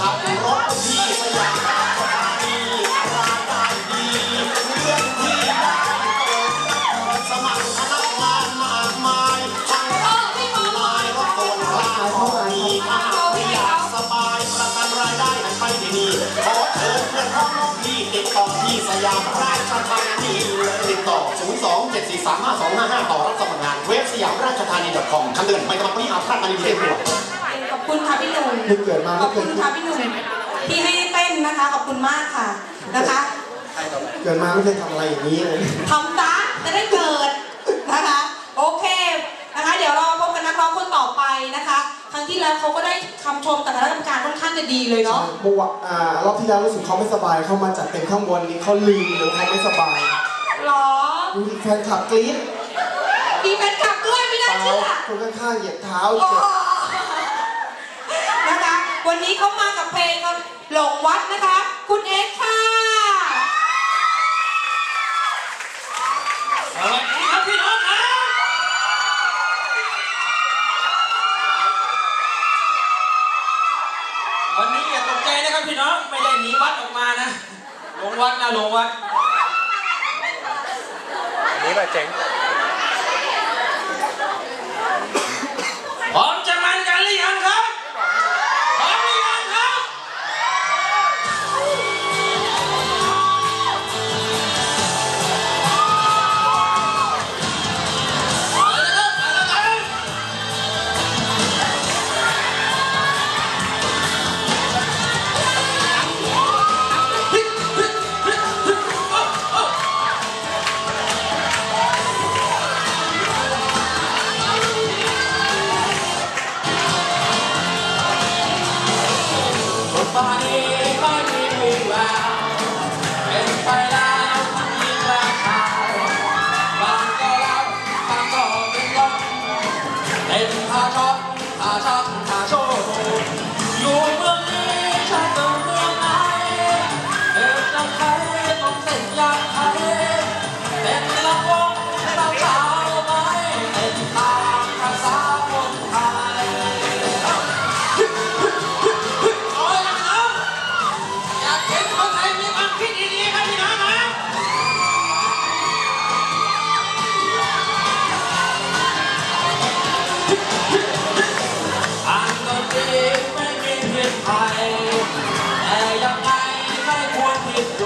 ขับรถที่สยามราชธานีรายได้ดีเรื่องที่ได้เปิดสมัครพนักงานมากมายทั้งเออพี่มายรถโอนค่าของมีค่าที่อยากสบายประกันรายได้ให้ไปที่นี่ขอเชิญเพื่อนพ้องน้องพี่ติดต่อที่สยามราชธานีเลยติดต่อ 0 2 7 4 3 5 2 5 5 ต่อรับสมัครงานเว็บสยามราชธานี .com คำเตือนไม่สมัครไม่อาพลาดการดีเด่นตัว คุณค่ะพี่หนุ่มเพิ่งเกิดมาขไม่อบเคคุยณค่ะพี่หนุ่มที่ให้เต้นนะคะ ขอบคุณมากค่ะนะคะ เกิดมาไม่เคยทำอะไรอย่างนี้เลยทำซะจะได้เกิดนะคะ โอเคนะคะ เดี๋ยวเราพบกันนักร้องคนต่อไปนะคะ ครั้งที่แล้วเขาก็ได้คำชมจากคณะกรรมการค่อนข้างจะดีเลยเนาะเมื่อวานอ่ารอบที่แล้วรู้สึกเขาไม่สบายเขามาจัดเต็มข้างบนนี้เขาลืมหรือเขาไม่สบายหรอดูดิแฟนคลับกรี๊ดมีแฟนคลับด้วยไม่น่าเท้าเชื่อคนข้างๆเหยียบเท้าโอ้เจ็บนะคะ วันนี้เขามากับเพลงหลงวัดนะคะ คุณเอ็กซ์ค่ะสวัสดีครับพี่น้องครับวันนี้อย่าตกใจนะครับพี่น้องไม่ได้หนีวัดออกมานะหลงวัดนะหลงวัดนี่แบบเจ๋ง ไม่